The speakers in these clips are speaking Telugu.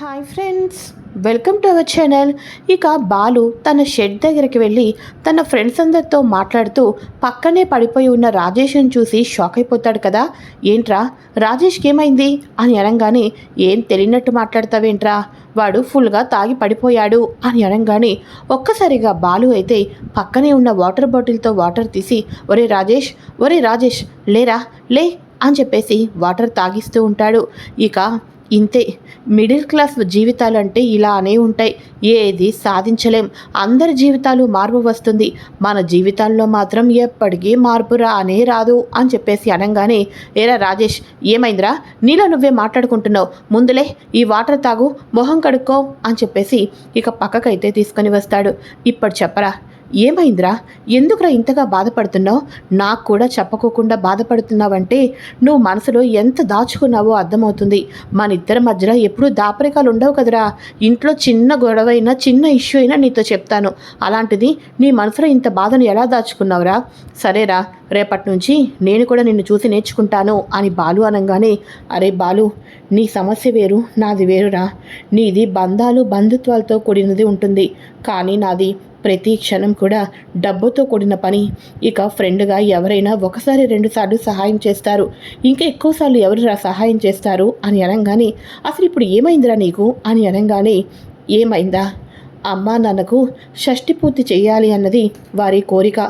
Hi friends welcome to our channel. ఇక బాలు తన షెడ్ దగ్గరికి వెళ్ళి తన ఫ్రెండ్స్ అందరితో మాట్లాడుతూ పక్కనే పడిపోయి ఉన్న రాజేష్ని చూసి షాక్ అయిపోతాడు కదా. ఏంట్రా రాజేష్కి ఏమైంది? అని అనగానే ఏం తెలియనట్టు మాట్లాడతావేంట్రా? వాడు ఫుల్గా తాగి పడిపోయాడు అని అనగానే ఒక్కసారిగా బాలు అయితే పక్కనే ఉన్న వాటర్ బాటిల్తో వాటర్ తీసి ఒరే రాజేష్ ఒరే రాజేష్ లేరా లే అని చెప్పేసి వాటర్ తాగిస్తూ ఉంటాడు. ఇక ఇంతే మిడిల్ క్లాస్ జీవితాలు అంటే ఇలానే ఉంటాయి. ఏది సాధించలేం. అందరి జీవితాలు మార్పు వస్తుంది. మన జీవితాల్లో మాత్రం ఎప్పటికీ మార్పు రానే రాదు అని చెప్పేసి అనగానే ఏరా రాజేష్ ఏమైందిరా? నీలో నువ్వే మాట్లాడుకుంటున్నావు. ముందులే ఈ వాటర్ తాగు మొహం కడుక్కో అని చెప్పేసి ఇక పక్కకైతే తీసుకొని వస్తాడు. ఇప్పుడు చెప్పరా ఏమైందిరా? ఎందుకురా ఇంతగా బాధపడుతున్నావు? నాకు కూడా చెప్పకోకుండా బాధపడుతున్నావంటే నువ్వు మనసులో ఎంత దాచుకున్నావో అర్థమవుతుంది. మన ఇద్దరి మధ్యలో ఎప్పుడూ దాపరికాలు ఉండవు కదరా. ఇంట్లో చిన్న గొడవైనా చిన్న ఇష్యూ అయినా నీతో చెప్తాను. అలాంటిది నీ మనసులో ఇంత బాధను ఎలా దాచుకున్నావురా? సరేరా రేపటి నుంచి నేను కూడా నిన్ను చూసి నేర్చుకుంటాను అని బాలు అనగానే అరే బాలు నీ సమస్య వేరు నాది వేరురా. నీది బంధాలు బంధుత్వాలతో కూడినది ఉంటుంది. కానీ నాది ప్రతి క్షణం కూడా డబ్బుతో కూడిన పని. ఇక ఫ్రెండ్గా ఎవరైనా ఒకసారి రెండుసార్లు సహాయం చేస్తారు. ఇంకా ఎక్కువసార్లు ఎవరురా సహాయం చేస్తారు అని అనగానే అసలు ఇప్పుడు ఏమైందిరా నీకు? అని అనగానే ఏమైందా? అమ్మా నాన్నకు షష్టి పూర్తి చేయాలి అన్నది వారి కోరిక.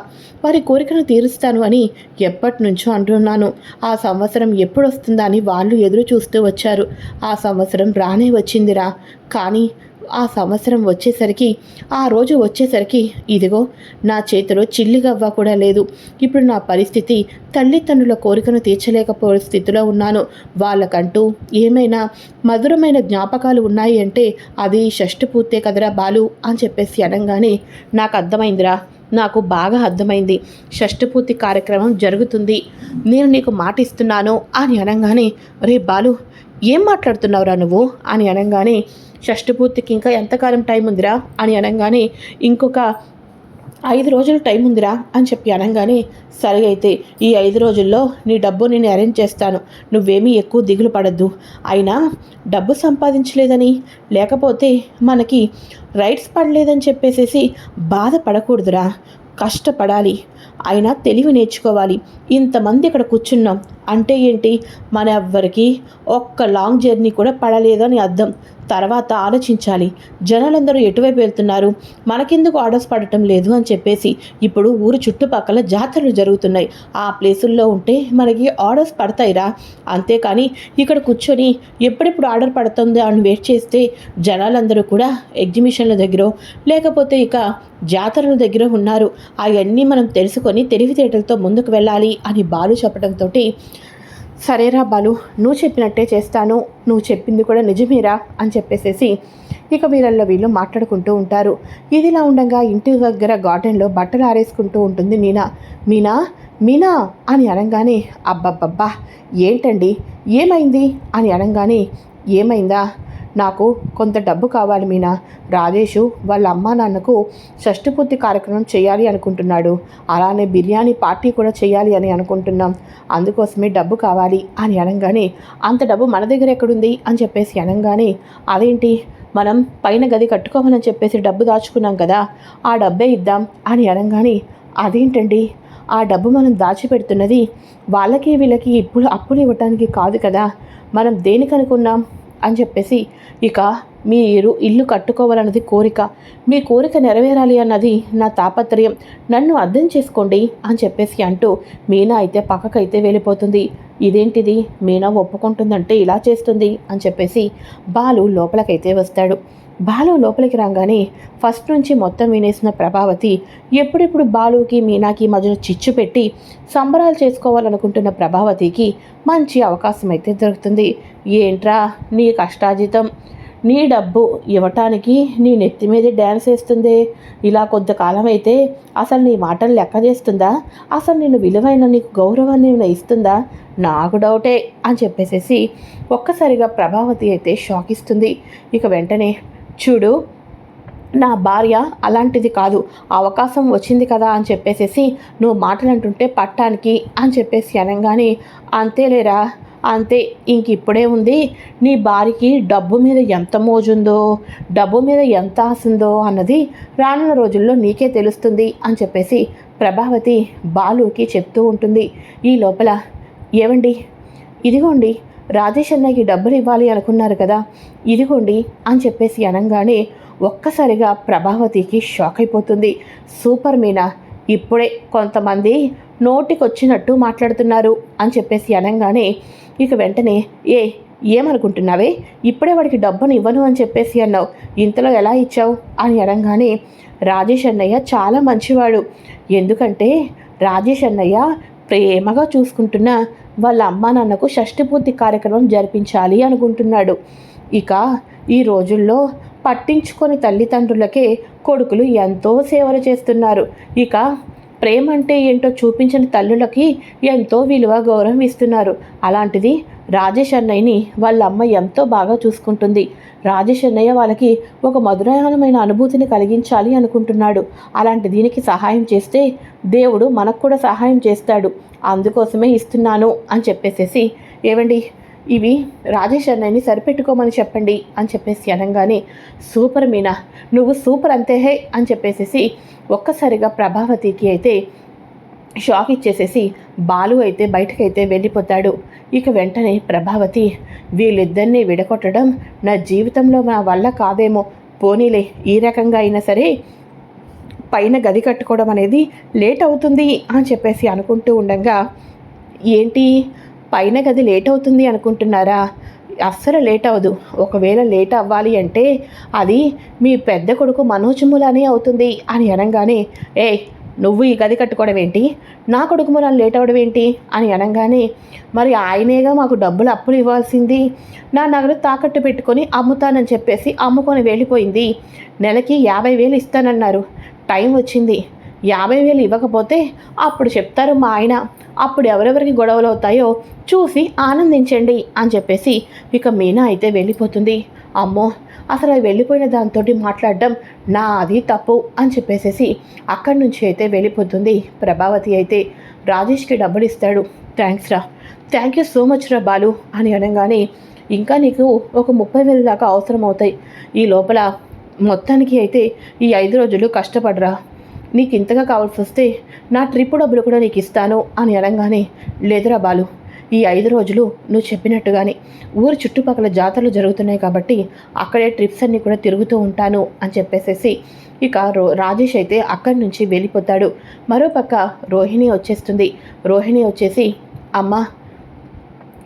వారి కోరికను తీరుస్తాను అని ఎప్పటి నుంచో అంటున్నాను. ఆ సంవత్సరం ఎప్పుడు వస్తుందా అని వాళ్ళు ఎదురు చూస్తూ వచ్చారు. ఆ సంవత్సరం రానే వచ్చిందిరా. కానీ ఆ సంవత్సరం వచ్చేసరికి ఆ రోజు వచ్చేసరికి ఇదిగో నా చేతిలో చిల్లిగవ్వ కూడా లేదు. ఇప్పుడు నా పరిస్థితి తల్లిదండ్రుల కోరికను తీర్చలేకపోయే స్థితిలో ఉన్నాను. వాళ్ళకంటూ ఏమైనా మధురమైన జ్ఞాపకాలు ఉన్నాయి అంటే అది షష్టి పూర్తే కదరా బాలు అని చెప్పేసి అనగానే నాకు అర్థమైందిరా. నాకు బాగా అర్థమైంది. షష్ఠపూర్తి కార్యక్రమం జరుగుతుంది. నేను నీకు మాట ఇస్తున్నాను అని అనగానే రే బాలు ఏం మాట్లాడుతున్నావురా నువ్వు? అని అనగానే షష్ఠపూర్తికి ఇంకా ఎంతకాలం టైం ఉందిరా అని అనగానే ఇంకొక ఐదు రోజులు టైం ఉందిరా అని చెప్పి అనగానే సరే అయితే ఈ ఐదు రోజుల్లో నీ డబ్బు నేను అరేంజ్ చేస్తాను నువ్వేమీ ఎక్కువ దిగులు పడద్దు. అయినా డబ్బు సంపాదించలేదని లేకపోతే మనకి రైట్స్ పడలేదని చెప్పేసేసి బాధపడకూడదురా కష్టపడాలి. అయినా తెలివి నేర్చుకోవాలి. ఇంతమంది ఇక్కడ కూర్చున్నాం. అంటే ఏంటి? మన ఎవ్వరికి ఒక్క లాంగ్ జర్నీ కూడా పడలేదని అర్థం. తర్వాత ఆలోచించాలి. జనాలందరూ ఎటువైపు వెళ్తున్నారు? మనకెందుకు ఆర్డర్స్ పడటం లేదు అని చెప్పేసి ఇప్పుడు ఊరు చుట్టుపక్కల జాతరలు జరుగుతున్నాయి. ఆ ప్లేసుల్లో ఉంటే మనకి ఆర్డర్స్ పడతాయిరా. అంతేకాని ఇక్కడ కూర్చొని ఎప్పుడెప్పుడు ఆర్డర్ పడుతుందో అని వెయిట్ చేస్తే జనాలందరూ కూడా ఎగ్జిబిషన్ల దగ్గర లేకపోతే ఇక జాతరల దగ్గర ఉన్నారు. అవన్నీ మనం తెలుసుకొని తెలివితేటలతో ముందుకు వెళ్ళాలి అని బాలు చెప్పడంతో సరేరా బాలు నువ్వు చెప్పినట్టే చేస్తాను. నువ్వు చెప్పింది కూడా నిజమేరా అని చెప్పేసేసి ఇక వీళ్ళల్లో వీళ్ళు మాట్లాడుకుంటూ ఉంటారు. ఇదిలా ఉండగా ఇంటి దగ్గర గార్డెన్లో బట్టలు ఆరేసుకుంటూ ఉంటుంది మీనా. మీనా? మీనా? అని అనగానే అబ్బబ్బబ్బా ఏంటండి? ఏమైంది? అని అనగానే ఏమైందా? నాకు కొంత డబ్బు కావాలి మీనా. రాజేషు వాళ్ళ అమ్మా నాన్నకు షష్టిపూర్తి కార్యక్రమం చేయాలి అనుకుంటున్నాడు. అలానే బిర్యానీ పార్టీ కూడా చేయాలి అని అనుకుంటున్నాం. అందుకోసమే డబ్బు కావాలి అని అనగానే అంత డబ్బు మన దగ్గర ఎక్కడుంది? అని చెప్పేసి అనగానే అదేంటి? మనం పైన గది కట్టుకోమని చెప్పేసి డబ్బు దాచుకున్నాం కదా ఆ డబ్బే ఇద్దాం అని అనగానే అదేంటండి? ఆ డబ్బు మనం దాచిపెడుతున్నది వాళ్ళకి వీళ్ళకి ఇప్పుడు అప్పులు ఇవ్వటానికి కాదు కదా. మనం దేనికి అనుకున్నాం అని చెప్పేసి ఇక మీరు ఇల్లు కట్టుకోవాలన్నది కోరిక. మీ కోరిక నెరవేరాలి అన్నది నా తాపత్రయం. నన్ను అర్థం చేసుకోండి అని చెప్పేసి అంటూ మీనా అయితే పక్కకైతే వెళ్ళిపోతుంది. ఇదేంటిది? మీనా ఒప్పుకుంటుందంటే ఇలా చేస్తుంది అని చెప్పేసి బాలు లోపలికైతే వస్తాడు. బాలు లోపలికి రాగానే ఫస్ట్ నుంచి మొత్తం వినేసిన ప్రభావతి ఎప్పుడెప్పుడు బాలుకి మీనాకి మధ్యలో చిచ్చు పెట్టి సంబరాలు చేసుకోవాలనుకుంటున్న ప్రభావతికి మంచి అవకాశం అయితే దొరుకుతుంది. ఏంట్రా నీ కష్టాజితం నీ డబ్బు ఇవ్వటానికి నీ నెత్తి మీద డ్యాన్స్ వేస్తుందే? ఇలా కొంతకాలం అయితే అసలు నీ మాటలు లెక్క చేస్తుందా? అసలు నేను విలువైన నీకు గౌరవాన్ని ఇస్తుందా? నాకు డౌటే అని చెప్పేసేసి ఒక్కసారిగా ప్రభావతి అయితే షాక్ ఇస్తుంది. ఇక వెంటనే చూడు నా భార్య అలాంటిది కాదు. అవకాశం వచ్చింది కదా అని చెప్పేసేసి నువ్వు మాటలు అంటుంటే పట్టానికి అని చెప్పేసి అనగానే అంతేలేరా అంతే ఇంక ఇప్పుడే ఉంది. నీ భార్యకి డబ్బు మీద ఎంత మోజుందో డబ్బు మీద ఎంత ఆసిందో అన్నది రానున్న రోజుల్లో నీకే తెలుస్తుంది అని చెప్పేసి ప్రభావతి బాలుకి చెప్తూ ఉంటుంది. ఈ లోపల ఏవండి? ఇదిగోండి రాజేష్ అన్నయ్యకి డబ్బులు ఇవ్వాలి అనుకున్నారు కదా ఇదిగోండి అని చెప్పేసి అనగానే ఒక్కసారిగా ప్రభావతికి షాక్ అయిపోతుంది. సూపర్ మీనా ఇప్పుడే కొంతమంది నోటికొచ్చినట్టు మాట్లాడుతున్నారు అని చెప్పేసి అనగానే ఇక వెంటనే ఏ ఏమనుకుంటున్నావే? ఇప్పుడే వాడికి డబ్బును ఇవ్వను అని చెప్పేసి అన్నావు. ఇంతలో ఎలా ఇచ్చావు? అని అనగానే రాజేష్ అన్నయ్య చాలా మంచివాడు. ఎందుకంటే రాజేష్ అన్నయ్య ప్రేమగా చూసుకుంటున్న వాళ్ళ అమ్మా నాన్నకు షష్టిపూర్తి కార్యక్రమం జరిపించాలి అనుకుంటున్నాడు. ఇక ఈ రోజుల్లో పట్టించుకొని తల్లిదండ్రులకే కొడుకులు ఎంతో సేవలు చేస్తున్నారు. ఇక ప్రేమ అంటే ఏంటో చూపించిన తల్లులకి ఎంతో విలువ గౌరవం ఇస్తున్నారు. అలాంటిది రాజేష్ అన్నయ్యని వాళ్ళ అమ్మ ఎంతో బాగా చూసుకుంటుంది. రాజేష్ అన్నయ్య వాళ్ళకి ఒక మధురమైన అనుభూతిని కలిగించాలి అనుకుంటున్నాడు. అలాంటి దీనికి సహాయం చేస్తే దేవుడు మనకు కూడా సహాయం చేస్తాడు. అందుకోసమే ఇస్తున్నాను అని చెప్పేసేసి ఏవండి ఇవి రాజేష్ అన్నయ్యని సరిపెట్టుకోమని చెప్పండి అని చెప్పేసి అనగానే సూపర్ మీనా నువ్వు సూపర్ అంతే హే అని చెప్పేసేసి ఒక్కసారిగా ప్రభావతికి అయితే షాక్ ఇచ్చేసేసి బాలు అయితే బయటకైతే వెళ్ళిపోతాడు. ఇక వెంటనే ప్రభావతి వీళ్ళిద్దరినీ విడగొట్టడం నా జీవితంలో నా వల్ల కాదేమో. పోనీలే ఈ రకంగా అయినా సరే పైన గది కట్టుకోవడం అనేది లేట్ అవుతుంది అని చెప్పేసి అనుకుంటూ ఉండగా ఏంటి? పైన గది లేట్ అవుతుంది అనుకుంటున్నారా? అస్సలు లేట్ అవ్వదు. ఒకవేళ లేట్ అవ్వాలి అంటే అది మీ పెద్ద కొడుకు మనోజములానే అవుతుంది అని అనగానే ఏ నువ్వు ఈ గది కట్టుకోవడం ఏంటి? నా కొడుకు మూలాన్ని లేట్ అవ్వడం ఏంటి? అని అనగానే మరి ఆయనేగా మాకు డబ్బులు అప్పులు ఇవ్వాల్సింది? నా నగలు తాకట్టు పెట్టుకొని అమ్ముతానని చెప్పేసి అమ్ముకొని వెళ్ళిపోయింది. నెలకి యాభై వేలు ఇస్తానన్నారు. టైం వచ్చింది. యాభై వేలు ఇవ్వకపోతే అప్పుడు చెప్తారు మా ఆయన. అప్పుడు ఎవరెవరికి గొడవలు అవుతాయో చూసి ఆనందించండి అని చెప్పేసి ఇక మీనా అయితే వెళ్ళిపోతుంది. అమ్మో అసలు అది వెళ్ళిపోయిన దాంతో మాట్లాడడం నా అది తప్పు అని చెప్పేసేసి అక్కడి నుంచి అయితే వెళ్ళిపోతుంది ప్రభావతి అయితే. రాజేష్కి డబ్బులు ఇస్తాడు. థ్యాంక్స్ రా. థ్యాంక్ యూ సో మచ్ రా బాలు అని అనగానే ఇంకా నీకు ఒక ముప్పై వేల దాకా అవసరం అవుతాయి ఈ లోపల మొత్తానికి అయితే ఈ ఐదు రోజులు కష్టపడరా. నీకు ఇంతగా కావాల్సి వస్తే నా ట్రిప్ డబ్బులు కూడా నీకు ఇస్తాను అని అనగానే లేదురా బాలు ఈ ఐదు రోజులు నువ్వు చెప్పినట్టుగానే ఊరు చుట్టుపక్కల జాతరలు జరుగుతున్నాయి కాబట్టి అక్కడే ట్రిప్స్ అన్నీ కూడా తిరుగుతూ ఉంటాను అని చెప్పేసేసి ఇక రో రాజేష్ అయితే అక్కడి నుంచి వెళ్ళిపోతాడు. మరోపక్క రోహిణి వచ్చేస్తుంది. రోహిణి వచ్చేసి అమ్మ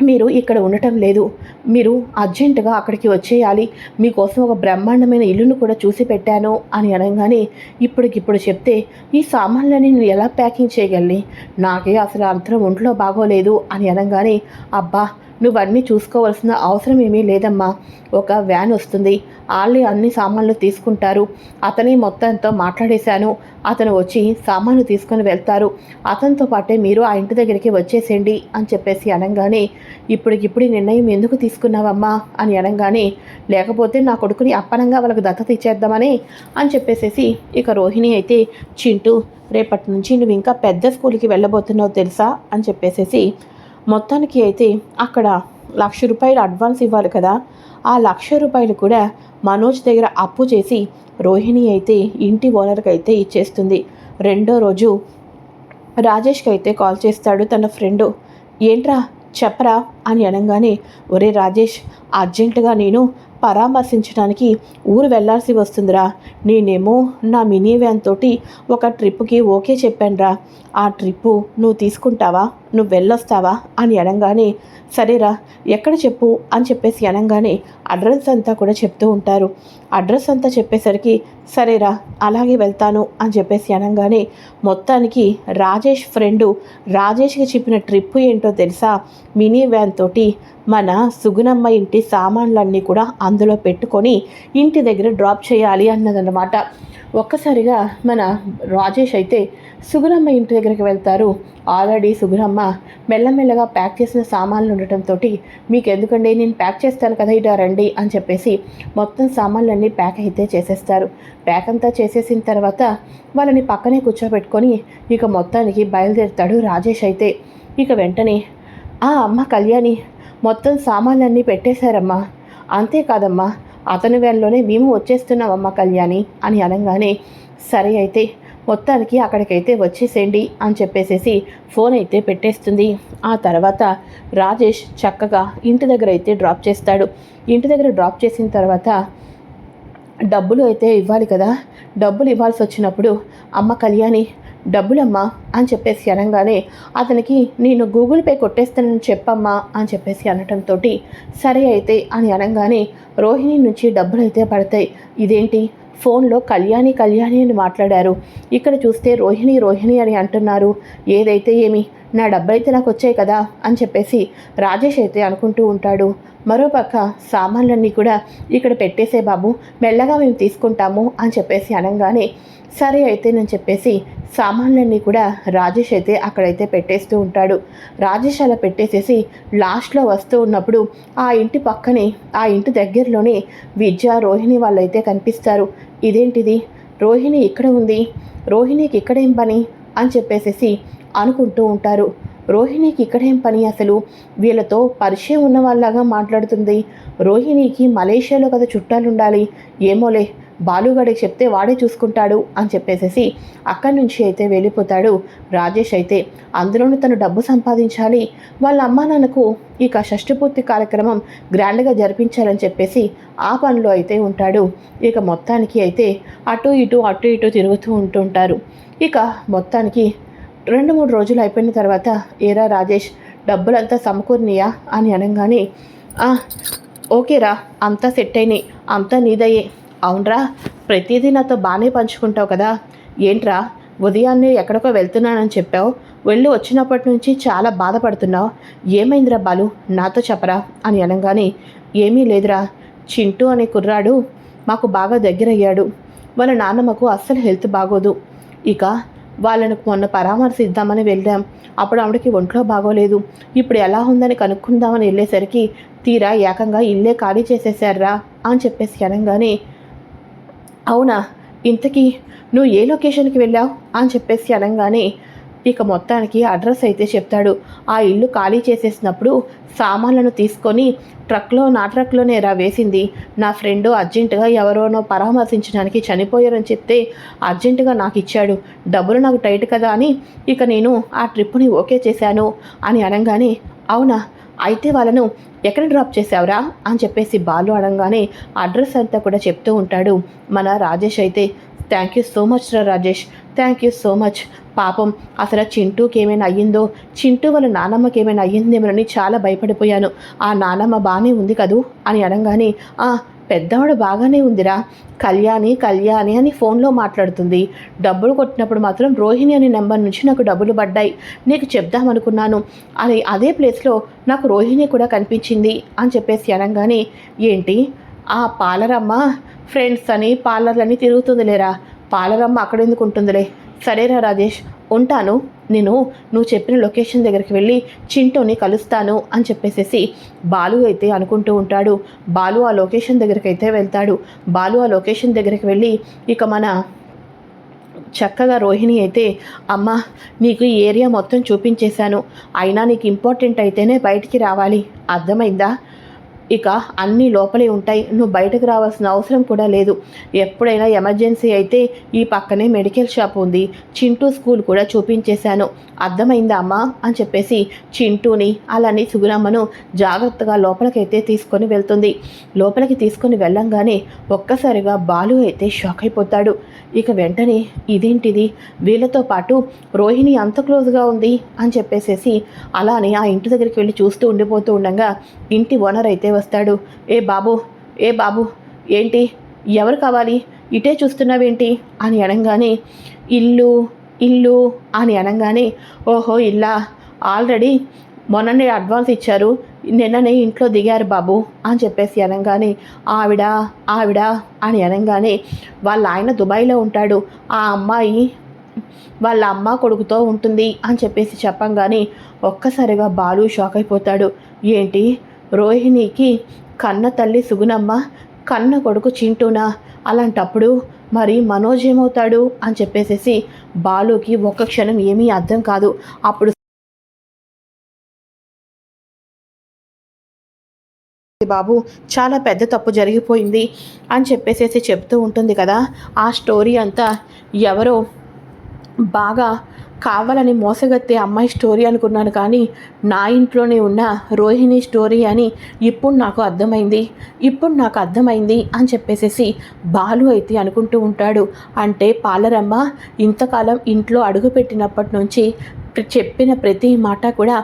మీరు ఇక్కడ ఉండటం లేదు. మీరు అర్జెంటుగా అక్కడికి వచ్చేయాలి. మీకోసం ఒక బ్రహ్మాండమైన ఇల్లును కూడా చూసి పెట్టాను అని అనగానే ఇప్పటికిప్పుడు చెప్తే ఈ సామాన్లని నేను ఎలా ప్యాకింగ్ చేయగలని నాకే అసలు అంతరం ఒంట్లో బాగోలేదు అని అనగానే అబ్బా నువ్వన్నీ చూసుకోవాల్సిన అవసరం ఏమీ లేదమ్మా. ఒక వ్యాన్ వస్తుంది. వాళ్ళే అన్ని సామాన్లు తీసుకుంటారు. అతనే మొత్తంతో మాట్లాడేశాను. అతను వచ్చి సామాన్లు తీసుకొని వెళ్తారు. అతనితో పాటే మీరు ఆ ఇంటి దగ్గరికి వచ్చేసేయండి అని చెప్పేసి అనగానే ఇప్పటికిప్పుడు నిర్ణయం ఎందుకు తీసుకున్నావమ్మా? అని అనగానే లేకపోతే నా కొడుకుని అప్పనంగా వాళ్ళకు దత్తత ఇచ్చేద్దామని అని చెప్పేసేసి ఇక రోహిణి అయితే చింటూ రేపటి నుంచి నువ్వు ఇంకా పెద్ద స్కూల్కి వెళ్ళబోతున్నావు తెలుసా? అని చెప్పేసేసి మొత్తానికి అయితే అక్కడ లక్ష రూపాయలు అడ్వాన్స్ ఇవ్వాలి కదా. ఆ లక్ష రూపాయలు కూడా మనోజ్ దగ్గర అప్పు చేసి రోహిణి అయితే ఇంటి ఓనర్కి అయితే ఇచ్చేస్తుంది. రెండో రోజు రాజేష్కి అయితే కాల్ చేస్తాడు తన ఫ్రెండు. ఏంట్రా చెప్పరా? అని అనగానే ఒరే రాజేష్ అర్జెంటుగా నేను పరామర్శించడానికి ఊరు వెళ్ళాల్సి వస్తుందిరా. నేనేమో నా మినీ వ్యాన్ తోటి ఒక ట్రిప్కి ఓకే చెప్పానురా. ఆ ట్రిప్పు నువ్వు తీసుకుంటావా? నువ్వు వెళ్ళొస్తావా? అని అనగానే సరేరా ఎక్కడ చెప్పు? అని చెప్పేసి అనగానే అడ్రస్ అంతా కూడా చెప్తూ ఉంటారు. అడ్రస్ అంతా చెప్పేసరికి సరేరా అలాగే వెళ్తాను అని చెప్పేసి అనగానే మొత్తానికి రాజేష్ ఫ్రెండు రాజేష్కి చెప్పిన ట్రిప్ ఏంటో తెలుసా? మినీ వ్యాన్ తోటి మన సుగుణమ్మ ఇంటి సామాన్లన్నీ కూడా అందులో పెట్టుకొని ఇంటి దగ్గర డ్రాప్ చేయాలి అన్నదన్నమాట. ఒక్కసారిగా మన రాజేష్ అయితే సుగుణమ్మ ఇంటి దగ్గరికి వెళ్తారు. ఆల్రెడీ సుగుణమ్మ మెల్లమెల్లగా ప్యాక్ చేసిన సామాన్లు ఉండటంతో మీకు ఎందుకండి నేను ప్యాక్ చేస్తాను కదా ఇటు రండి అని చెప్పేసి మొత్తం సామాన్లన్నీ ప్యాక్ అయితే చేసేస్తారు. ప్యాక్ అంతా చేసేసిన తర్వాత వాళ్ళని పక్కనే కూర్చోబెట్టుకొని ఇక మొత్తానికి బయలుదేరుతాడు రాజేష్ అయితే. ఇక వెంటనే ఆ అమ్మ కళ్యాణి మొత్తం సామాన్లన్నీ పెట్టేశారమ్మా. అంతేకాదమ్మా అతని వేళలోనే మేము వచ్చేస్తున్నామమ్మ కళ్యాణి అని అనగానే సరే అయితే మొత్తానికి అక్కడికైతే వచ్చేసేయండి అని చెప్పేసేసి ఫోన్ అయితే పెట్టేస్తుంది. ఆ తర్వాత రాజేష్ చక్కగా ఇంటి దగ్గర అయితే డ్రాప్ చేస్తాడు. ఇంటి దగ్గర డ్రాప్ చేసిన తర్వాత డబ్బులు అయితే ఇవ్వాలి కదా. డబ్బులు ఇవ్వాల్సి వచ్చినప్పుడు అమ్మ కళ్యాణి డబ్బులమ్మా అని చెప్పేసి అనగానే అతనికి నేను గూగుల్ పే కొట్టేస్తానని చెప్పమ్మా అని చెప్పేసి అనటంతో సరే అయితే అని అనగానే రోహిణి నుంచి డబ్బులు అయితే పడతాయి. ఇదేంటి? ఫోన్లో కళ్యాణి కళ్యాణి అని మాట్లాడారు. ఇక్కడ చూస్తే రోహిణి రోహిణి అని అంటున్నారు. ఏదైతే ఏమి? నా డబ్బైతే నాకు వచ్చాయి కదా అని చెప్పేసి రాజేష్ అయితే అనుకుంటూ ఉంటాడు. మరోపక్క సామాన్లన్నీ కూడా ఇక్కడ పెట్టేసే బాబు మెల్లగా మేము తీసుకుంటాము అని చెప్పేసి అనగానే సరే అయితే నేను చెప్పేసి సామాన్లన్నీ కూడా రాజేష్ అయితే అక్కడైతే పెట్టేస్తూ ఉంటాడు. రాజేష్ అలా పెట్టేసేసి లాస్ట్లో వస్తూ ఉన్నప్పుడు ఆ ఇంటి పక్కనే ఆ ఇంటి దగ్గరలోనే విద్య రోహిణి వాళ్ళైతే కనిపిస్తారు. ఇదేంటిది? రోహిణి ఇక్కడ ఉంది. రోహిణికి ఇక్కడేం పని? అని చెప్పేసేసి అనుకుంటూ ఉంటారు. రోహిణికి ఇక్కడేం పని అసలు? వీళ్ళతో పరిచయం ఉన్న వాళ్ళలాగా మాట్లాడుతుంది. రోహిణికి మలేషియాలో కదా చుట్టాలు ఉండాలి ఏమోలే బాలుగాడికి చెప్తే వాడే చూసుకుంటాడు అని చెప్పేసేసి అక్కడి నుంచి అయితే వెళ్ళిపోతాడు రాజేష్ అయితే. అందులోనూ తను డబ్బు సంపాదించాలి. వాళ్ళ అమ్మా నాన్నకు ఇక షష్టిపూర్తి కార్యక్రమం గ్రాండ్గా జరిపించాలని చెప్పేసి ఆ పనిలో అయితే ఉంటాడు. ఇక మొత్తానికి అయితే అటు ఇటు అటు ఇటు తిరుగుతూ ఉంటుంటారు. ఇక మొత్తానికి రెండు మూడు రోజులు అయిపోయిన తర్వాత ఏరా రాజేష్ డబ్బులంతా సమకూర్నియా అని అనగానే ఓకేరా అంతా సెట్ అయినాయి అంతా నీదయ్యే. అవునరా ప్రతిదీ నాతో బాగానే పంచుకుంటావు కదా. ఏంట్రా ఉదయాన్నే ఎక్కడికో వెళ్తున్నానని చెప్పావు. వెళ్ళి వచ్చినప్పటి నుంచి చాలా బాధపడుతున్నావు. ఏమైందిరా బాలు నాతో చెప్పరా? అని అనగానే ఏమీ లేదురా. చింటూ అనే కుర్రాడు మాకు బాగా దగ్గరయ్యాడు. వాళ్ళ నాన్నమ్మకు అస్సలు హెల్త్ బాగోదు. ఇక వాళ్ళను మొన్న పరామర్శిద్దామని వెళ్ళాం. అప్పుడు ఆవిడకి ఒంట్లో బాగోలేదు. ఇప్పుడు ఎలా ఉందని కనుక్కుందామని వెళ్ళేసరికి తీరా ఏకంగా ఇల్లే ఖాళీ చేసేసారా అని చెప్పేసి అనగానే అవునా ఇంతకీ నువ్వు ఏ లొకేషన్కి వెళ్ళావు? అని చెప్పేసి అనగానే ఇక మొత్తానికి అడ్రస్ అయితే చెప్తాడు. ఆ ఇల్లు ఖాళీ చేసేసినప్పుడు సామాన్లను తీసుకొని ట్రక్లో నా ట్రక్లోనే రా వేసింది. నా ఫ్రెండ్ అర్జెంటుగా ఎవరోనో పరామర్శించడానికి చనిపోయారని చెప్తే అర్జెంటుగా నాకు ఇచ్చాడు. డబ్బులు నాకు టైట్ కదా అని ఇక నేను ఆ ట్రిప్ని ఓకే చేశాను అని అనగానే అవునా? అయితే వాళ్ళను ఎక్కడ డ్రాప్ చేసావురా అని చెప్పేసి బాలు అనగానే అడ్రస్ అంతా కూడా చెప్తూ ఉంటాడు మన రాజేష్ అయితే. థ్యాంక్ యూ సో మచ్ రా Rajesh. Thank you so much పాపం అసలు చింటూకి ఏమైనా అయ్యిందో? చింటూ వాళ్ళ నానమ్మకి ఏమైనా అయ్యిందేమోనని చాలా భయపడిపోయాను. ఆ నానమ్మ బాగానే ఉంది కదూ? అని అనగానే పెద్దవాడు బాగానే ఉందిరా. కళ్యాణి కళ్యాణి అని ఫోన్లో మాట్లాడుతుంది. డబ్బులు కొట్టినప్పుడు మాత్రం రోహిణి అనే నెంబర్ నుంచి నాకు డబ్బులు పడ్డాయి. నీకు చెప్దామనుకున్నాను అని అదే ప్లేస్లో నాకు రోహిణి కూడా కనిపించింది అని చెప్పేసి అనగానే ఏంటి? ఆ పాలరమ్మ ఫ్రెండ్స్ అని పార్లర్లని తిరుగుతుంది లేరా పాలరమ్మ అక్కడ ఎందుకు ఉంటుందిలే? సరేరా రాజేష్ ఉంటాను. నేను నువ్వు చెప్పిన లొకేషన్ దగ్గరికి వెళ్ళి చింటోని కలుస్తాను అని చెప్పేసేసి బాలు అయితే అనుకుంటూ ఉంటాడు. బాలు ఆ లొకేషన్ దగ్గరికి అయితే వెళ్తాడు. బాలు ఆ లొకేషన్ దగ్గరికి వెళ్ళి ఇక మన చక్కగా రోహిణి అయితే అమ్మ నీకు ఈ ఏరియా మొత్తం చూపించేశాను. అయినా నీకు ఇంపార్టెంట్ అయితేనే బయటికి రావాలి. అర్థమైందా? ఇక అన్నీ లోపలే ఉంటాయి. నువ్వు బయటకు రావాల్సిన అవసరం కూడా లేదు. ఎప్పుడైనా ఎమర్జెన్సీ అయితే ఈ పక్కనే మెడికల్ షాప్ ఉంది. చింటూ స్కూల్ కూడా చూపించేశాను. అర్థమైందా అమ్మా? అని చెప్పేసి చింటూని అలానే సుగుణమ్మను జాగ్రత్తగా లోపలికైతే తీసుకొని వెళ్తుంది. లోపలికి తీసుకొని వెళ్ళంగానే ఒక్కసారిగా బాలు అయితే షాక్ అయిపోతాడు. ఇక వెంటనే ఇదేంటిది? వీళ్ళతో పాటు రోహిణి అంత క్లోజ్గా ఉంది అని చెప్పేసేసి అలానే ఆ ఇంటి దగ్గరికి వెళ్ళి చూస్తూ ఉండిపోతూ ఉండగా ఇంటి ఓనర్ అయితే వస్తాడు. ఏ బాబు ఏ బాబు ఏంటి? ఎవరు కావాలి? ఇటే చూస్తున్నావేంటి? అని అనగానే ఇల్లు ఇల్లు అని అనగానే ఓహో ఇల్లా? ఆల్రెడీ మొన్ననే అడ్వాన్స్ ఇచ్చారు. నిన్ననే ఇంట్లో దిగారు బాబు అని చెప్పేసి అనగానే ఆవిడ ఆవిడ అని అనగానే వాళ్ళ ఆయన దుబాయ్లో ఉంటాడు. ఆ అమ్మాయి వాళ్ళ అమ్మ కొడుకుతో ఉంటుంది అని చెప్పేసి చెప్పంగానే ఒక్కసారిగా బాలు షాక్ అయిపోతాడు. ఏంటి? రోహిణికి కన్న తల్లి సుగుణమ్మ కన్న కొడుకు చింటూనా? అలాంటప్పుడు మరి మనోజ్ ఏమవుతాడు అని చెప్పేసేసి బాలుకి ఒక్క క్షణం ఏమీ అర్థం కాదు. అప్పుడు బాబు చాలా పెద్ద తప్పు జరిగిపోయింది అని చెప్పేసేసి చెప్తూ ఉంటుంది కదా. ఆ స్టోరీ అంతా ఎవరో బాగా కావాలని మోసగత్తే అమ్మాయి స్టోరీ అనుకున్నాను కానీ నా ఇంట్లోనే ఉన్న రోహిణి స్టోరీ అని ఇప్పుడు నాకు అర్థమైంది. ఇప్పుడు నాకు అర్థమైంది అని చెప్పేసేసి బాలు అయితే అనుకుంటూ ఉంటాడు. అంటే పాలరమ్మ ఇంతకాలం ఇంట్లో అడుగుపెట్టినప్పటి నుంచి చెప్పిన ప్రతి మాట కూడా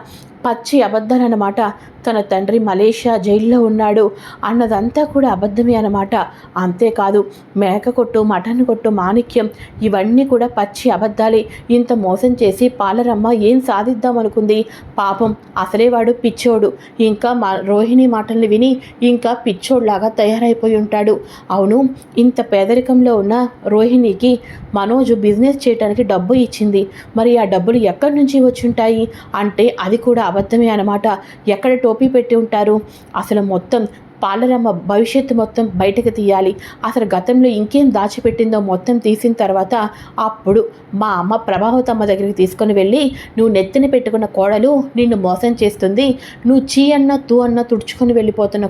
పచ్చి అబద్ధాలన్నమాట తన తండ్రి మలేషియా జైల్లో ఉన్నాడు. అన్నదంతా కూడా అబద్ధమే అనమాట అంతేకాదు మేక కొట్టు మటన్ కొట్టు మాణిక్యం ఇవన్నీ కూడా పచ్చి అబద్ధాలే. ఇంత మోసం చేసి పాలరమ్మ ఏం సాధిద్దాం అనుకుంది? పాపం అసలే వాడు పిచ్చోడు. ఇంకా మా రోహిణి మాటల్ని విని ఇంకా పిచ్చోడ్లాగా తయారైపోయి ఉంటాడు. అవును ఇంత పేదరికంలో ఉన్న రోహిణికి మనోజు బిజినెస్ చేయడానికి డబ్బు ఇచ్చింది. మరి ఆ డబ్బులు ఎక్కడి నుంచి వచ్చి ఉంటాయి అంటే అది కూడా అబద్ధమే అనమాట ఎక్కడ టోపీ పెట్టి ఉంటారు? అసలు మొత్తం పాలరమ్మ భవిష్యత్తు మొత్తం బయటకు తీయాలి. అసలు గతంలో ఇంకేం దాచిపెట్టిందో మొత్తం తీసిన తర్వాత అప్పుడు మా అమ్మ ప్రభావతమ్మ దగ్గరికి తీసుకొని వెళ్ళి నువ్వు నెత్తిన పెట్టుకున్న కోడలు నిన్ను మోసం చేస్తుంది. నువ్వు చీ అన్న తూ అన్న తుడుచుకొని వెళ్ళిపోతున్న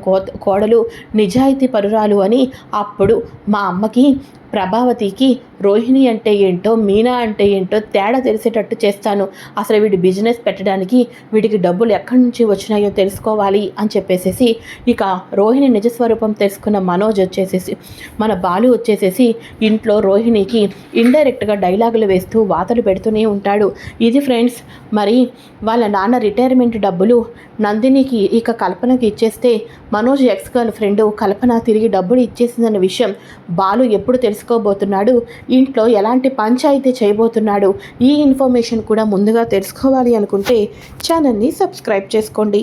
కోడలు నిజాయితీ పరురాలు అని అప్పుడు మా అమ్మకి ప్రభావతికి రోహిణి అంటే ఏంటో మీనా అంటే ఏంటో తేడా తెలిసేటట్టు చేస్తాను. అసలు వీడి బిజినెస్ పెట్టడానికి వీడికి డబ్బులు ఎక్కడి నుంచి వచ్చినాయో తెలుసుకోవాలి అని చెప్పేసేసి ఇక రోహిణి నిజస్వరూపం తెలుసుకున్న మనోజ్ వచ్చేసేసి మన బాలు వచ్చేసేసి ఇంట్లో రోహిణికి ఇండైరెక్ట్గా డైలాగులు వేస్తూ వాతలు పెడుతూనే ఉంటాడు. ఇది ఫ్రెండ్స్ మరి వాళ్ళ నాన్న రిటైర్మెంట్ డబ్బులు నందినికి ఇక కల్పనకి ఇచ్చేస్తే Manoj ex girlfriend Kalpana తిరిగి డబ్బులు ఇచ్చేసిందన్న విషయం బాలు ఎప్పుడు తెలుసు తెలుసుకోబోతున్నాడు. ఇంట్లో ఎలాంటి పంచాయితీ చేయబోతున్నాడు? ఈ ఇన్ఫర్మేషన్ కూడా ముందుగా తెలుసుకోవాలి అనుకుంటే ఛానల్ని సబ్స్క్రైబ్ చేసుకోండి.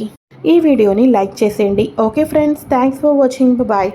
ఈ వీడియోని లైక్ చేసేయండి. Okay friends thanks for watching. Bye.